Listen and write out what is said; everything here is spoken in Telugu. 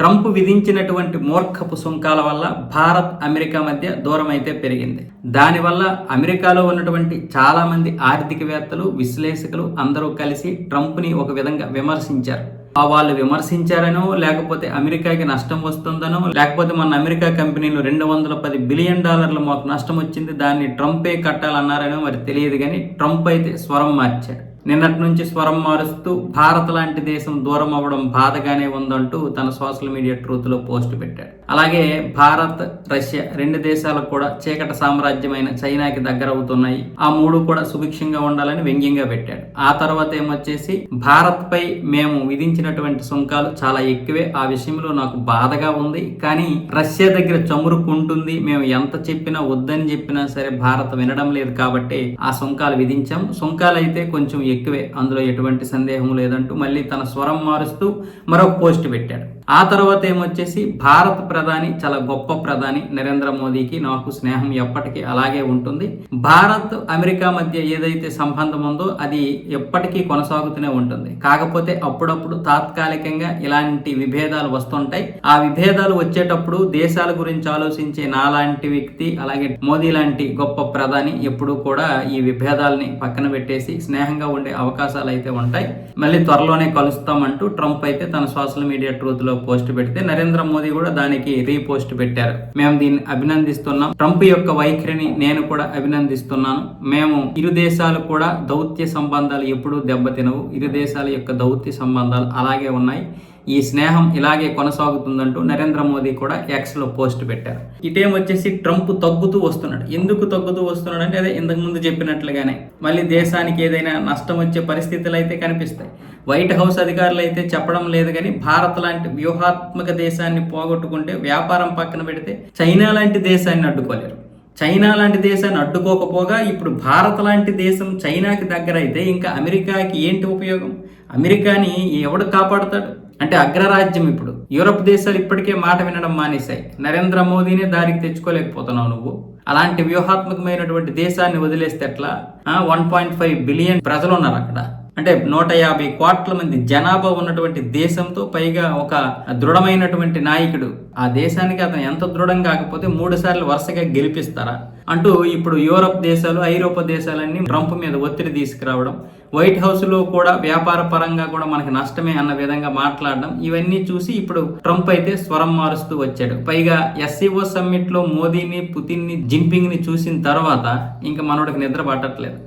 ట్రంప్ విధించినటువంటి మూర్ఖపు సుంకాల వల్ల భారత్ అమెరికా మధ్య దూరం అయితే పెరిగింది. దానివల్ల అమెరికాలో ఉన్నటువంటి చాలామంది ఆర్థికవేత్తలు విశ్లేషకులు అందరూ కలిసి ట్రంప్ని ఒక విధంగా విమర్శించారు. ఆ వాళ్ళు విమర్శించారనో లేకపోతే అమెరికాకి నష్టం వస్తుందనో లేకపోతే మన అమెరికా కంపెనీలు రెండు వందల పది బిలియన్ డాలర్లు మాకు నష్టం వచ్చింది దాన్ని ట్రంపే కట్టాలన్నారనో మరి తెలియదు కానీ ట్రంప్ అయితే స్వరం మార్చాడు. నిన్నటి నుంచి స్వరం మారుస్తూ భారత్ లాంటి దేశం దూరం అవ్వడం బాధగానే ఉందంటూ తన సోషల్ మీడియా ట్రూత్లో పోస్ట్ పెట్టాడు. అలాగే భారత్ రష్యా రెండు దేశాలకు కూడా చీకట సామ్రాజ్యమైన చైనాకి దగ్గర అవుతున్నాయి ఆ మూడు కూడా సుభిక్షంగా ఉండాలని వ్యంగ్యంగా పెట్టాడు. ఆ తర్వాత ఏమొచ్చేసి భారత్ పై మేము విధించినటువంటి సుంకాలు చాలా ఎక్కువే. ఆ విషయంలో నాకు బాధగా ఉంది. కానీ రష్యా దగ్గర చమురుకుంటుంది. మేము ఎంత చెప్పినా వద్దని చెప్పినా సరే భారత్ వినడం లేదు కాబట్టి ఆ సుంకాలు విధించాం. సుంకాలు అయితే కొంచెం ఎక్కువే. అందులో ఎటువంటి సందేహం లేదంటూ మళ్ళీ తన స్వరం మారుస్తూ మరొక పోస్ట్ పెట్టాడు. ఆ తర్వాత ఏమొచ్చేసి భారత ప్రధాని చాలా గొప్ప ప్రధాని నరేంద్ర మోదీకి నాకు స్నేహం ఎప్పటికీ అలాగే ఉంటుంది. భారత్ అమెరికా మధ్య ఏదైతే సంబంధం ఉందో అది ఎప్పటికీ కొనసాగుతూనే ఉంటుంది. కాకపోతే అప్పుడప్పుడు తాత్కాలికంగా ఇలాంటి విభేదాలు వస్తుంటాయి. ఆ విభేదాలు వచ్చేటప్పుడు దేశాల గురించి ఆలోచించే నాలాంటి వ్యక్తి అలాగే మోదీ లాంటి గొప్ప ప్రధాని ఎప్పుడు కూడా ఈ విభేదాలని పక్కన పెట్టేసి స్నేహంగా ఉండే అవకాశాలు అయితే ఉంటాయి. మళ్ళీ త్వరలోనే కలుస్తామంటూ ట్రంప్ అయితే తన సోషల్ మీడియా ట్రూత్లో పోస్ట్ పెడితే నరేంద్ర మోదీ కూడా దానికి రీపోస్ట్ పెట్టారు. మేము దీన్ని అభినందిస్తున్నాం. ట్రంప్ యొక్క వైఖరిని నేను కూడా అభినందిస్తున్నాను. మేము ఇరు దేశాలు కూడా దౌత్య సంబంధాలు ఎప్పుడూ దెబ్బతినవు. ఇరు దేశాల యొక్క దౌత్య సంబంధాలు అలాగే ఉన్నాయి. ఈ స్నేహం ఇలాగే కొనసాగుతుందంటూ నరేంద్ర మోదీ కూడా ఎక్స్లో పోస్ట్ పెట్టారు. ఇటేం వచ్చేసి ట్రంప్ తగ్గుతూ వస్తున్నాడు. ఎందుకు తగ్గుతూ వస్తున్నాడు అంటే అదే ఇంతకు ముందు చెప్పినట్లుగానే మళ్ళీ దేశానికి ఏదైనా నష్టం వచ్చే పరిస్థితులు అయితే కనిపిస్తాయి. వైట్ హౌస్ అధికారులు అయితే చెప్పడం లేదు కానీ భారత్ లాంటి వ్యూహాత్మక దేశాన్ని పోగొట్టుకుంటే వ్యాపారం పక్కన పెడితే చైనా లాంటి దేశాన్ని అడ్డుకోలేరు. చైనా లాంటి దేశాన్ని అడ్డుకోకపోగా ఇప్పుడు భారత్ లాంటి దేశం చైనాకి దగ్గర అయితే ఇంకా అమెరికాకి ఏంటి ఉపయోగం? అమెరికాని ఎవడు కాపాడుతాడు? అంటే అగ్రరాజ్యం ఇప్పుడు. యూరప్ దేశాలు ఇప్పటికే మాట వినడం మానేశాయి. నరేంద్ర మోదీనే దారికి తెచ్చుకోలేకపోతున్నావు నువ్వు. అలాంటి వ్యూహాత్మకమైనటువంటి దేశాన్ని వదిలేస్తే ఎట్లా? వన్ పాయింట్ ఫైవ్ బిలియన్ ప్రజలు ఉన్నారు అక్కడ. అంటే నూట యాభై కోట్ల మంది జనాభా ఉన్నటువంటి దేశంతో పైగా ఒక దృఢమైనటువంటి నాయకుడు. ఆ దేశానికి అతను ఎంత దృఢం కాకపోతే మూడు సార్లు వరుసగా గెలిపిస్తారా? అంటూ ఇప్పుడు యూరప్ దేశాలు ఐరోపా దేశాలన్నీ ట్రంప్ మీద ఒత్తిడి తీసుకురావడం వైట్ హౌస్లో కూడా వ్యాపార పరంగా కూడా మనకి నష్టమే అన్న విధంగా మాట్లాడడం ఇవన్నీ చూసి ఇప్పుడు ట్రంప్ అయితే స్వరం మారుస్తూ వచ్చాడు. పైగా ఎస్సీఓ సమ్మిట్లో మోదీని పుతిన్ని ని చూసిన తర్వాత ఇంకా మనోడికి నిద్ర పట్టట్లేదు.